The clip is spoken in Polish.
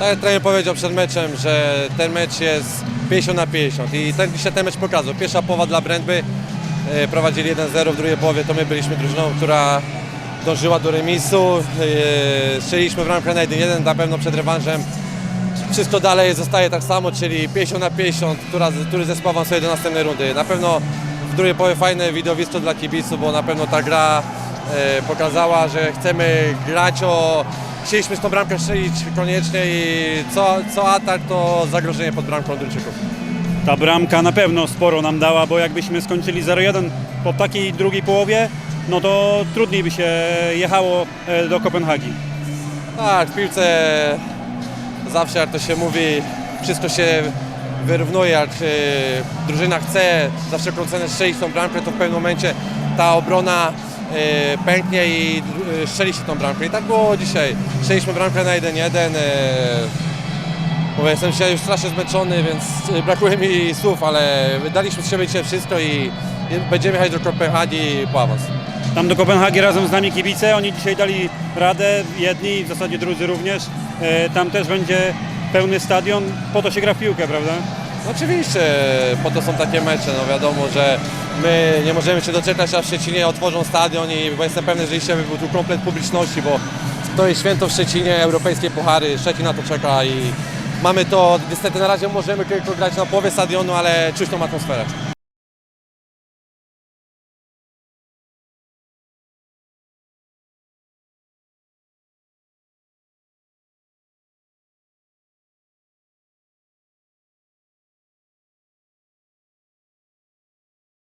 Tak jak trener powiedział przed meczem, że ten mecz jest 50 na 50 i ten, dzisiaj ten mecz pokazał. Pierwsza połowa dla Brędby, e, prowadzili 1-0 w drugiej połowie, to my byliśmy drużyną, która dążyła do remisu. E, Strzeliśmy bramkę na 1-1, na pewno przed rewanżem wszystko dalej zostaje tak samo, czyli 50 na 50, która, który zespół awansuje do następnej rundy. Na pewno w drugiej połowie fajne widowisko dla kibiców, bo na pewno ta gra e, pokazała, że chcemy grać o... Chcieliśmy z tą bramkę strzelić koniecznie i co, co atak to zagrożenie pod bramką Duńczyków. Ta bramka na pewno sporo nam dała, bo jakbyśmy skończyli 0-1 po takiej drugiej połowie, no to trudniej by się jechało e, do Kopenhagi. Tak, w piłce zawsze jak to się mówi, wszystko się wyrównuje, jak e, drużyna chce za wszelką cenę strzelić tą bramkę, to w pewnym momencie ta obrona pęknie i e, strzeli się tą bramkę. I tak było dzisiaj. Strzeliśmy bramkę na 1-1. E, mówię, jestem dzisiaj już strasznie zmęczony, więc e, brakuje mi słów, ale daliśmy z siebie dzisiaj wszystko i, będziemy jechać do Kopenhagi po awans. Tam do Kopenhagi razem z nami kibice, oni dzisiaj dali radę, jedni, w zasadzie drudzy również. E, Tam też będzie pełny stadion, po to się gra w piłkę, prawda? Oczywiście, po to są takie mecze. No wiadomo, że my nie możemy się doczekać, aż w Szczecinie otworzą stadion i bo jestem pewny, że dzisiaj był tu komplet publiczności, bo to jest święto w Szczecinie, europejskie puchary, Szczecin na to czeka i mamy to, niestety na razie możemy tylko grać na połowie stadionu, ale czuć tą atmosferę.